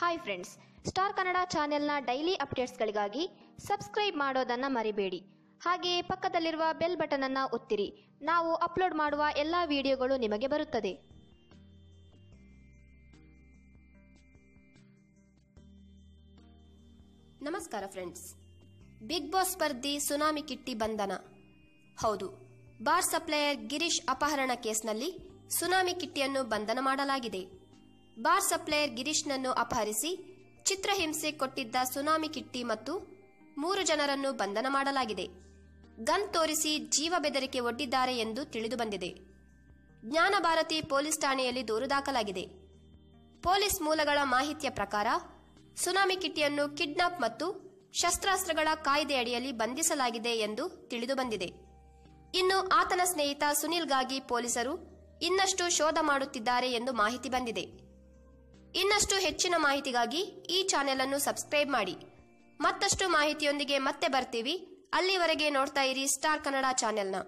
Hi friends star Kannada ಚಾನೆಲ್ನ daily ಅಪ್ಡೇಟ್ಸ್ಗಳಿಗಾಗಿ subscribe ಮಾಡೋದನ್ನು ಮರಿಬೇಡಿ. ಹಾಗೆಯೇ ಪಕ್ಕದಲ್ಲಿರುವ ಬೆಲ್ ಬಟನ್ ಅನ್ನ ಒತ್ತಿರಿ. ನಾವು ಅಪ್ಲೋಡ್ ಮಾಡುವ ಎಲ್ಲ ವಿಡಿಯೋಗಳು ನಿಮಗೆ ಬರುತ್ತದೆ. ನಮಸ್ಕಾರ ಫ್ರೆಂಡ್ಸ್ ಬಿಗ್ ಬಾಸ್ ಸ್ಪರ್ಧಿ ಸುನಾಮಿ ಕಿಟ್ಟಿ ಬಂಧನ. ಹೌದು ಬಾರ್ ಸಪ್ಲೈಯರ್ ಗಿರೀಶ್ ಅಪಹರಣ ಕೇಸ್ನಲ್ಲಿ ಸುನಾಮಿ ಕಿಟ್ಟಿಯನ್ನು ಬಂಧನ ಮಾಡಲಾಗಿದೆ. ಬಾರ್ ಸಪ್ಲೈಯರ್ ಗಿರೀಶ್ನನ್ನು ಅಪಹರಿಸಿ, ಚಿತ್ರಹಿಂಸೆ ಕೊಟ್ಟಿದ್ದ ಸುನಾಮಿ ಕಿಟ್ಟಿ ಮತ್ತು ಮೂರು ಜನರನ್ನು ಬಂಧನ ಮಾಡಲಾಗಿದೆ. ಗನ್ ತೋರಿಸಿ ಜೀವ ಬೆದರಿಕೆ ಒಡ್ಡಿದ್ದಾರೆ ಎಂದು ತಿಳಿದುಬಂದಿದೆ ಜ್ಞಾನಭಾರತಿ ಪೊಲೀಸ್ ಠಾಣೆಯಲ್ಲಿ ದೂರು ದಾಖಲಾಗಿದೆ. ಪೊಲೀಸ್ ಮೂಲಗಳ ಮಾಹಿತಿಯ ಪ್ರಕಾರ, ಸುನಾಮಿ ಕಿಟ್ಟಿಯನ್ನು ಕಿಡ್ನಾಪ್ ಮತ್ತು ಶಸ್ತ್ರಾಸ್ತ್ರಗಳ ಕಾಯ್ದೆಯಡಿಯಲ್ಲಿ ಬಂಧಿಸಲಾಗಿದೆ ಎಂದು ತಿಳಿದುಬಂದಿದೆ ಇನ್ನು ಆತನ ಸ್ನೇಹಿತ ಸುನಿಲ್ಗಾಗಿ ಪೊಲೀಸರು ಇನ್ನಷ್ಟು ಶೋಧ ಮಾಡುತ್ತಿದ್ದಾರೆ ಎಂದು ಮಾಹಿತಿ ಬಂದಿದೆ. ಇನ್ನಷ್ಟು ಹೆಚ್ಚಿನ ಮಾಹಿತಿಗಾಗಿ ಈ ಚಾನೆಲ್ ಅನ್ನು ಸಬ್ಸ್ಕ್ರೈಬ್ ಮಾಡಿ. ಮತ್ತಷ್ಟು ಮಾಹಿತಿಯೊಂದಿಗೆ ಮತ್ತೆ ಬರ್ತೀವಿ. ಅಲ್ಲಿವರೆಗೆ ನೋಡ್ತಾ ಇರಿ ಸ್ಟಾರ್ ಕನ್ನಡ ಚಾನೆಲ್ನ.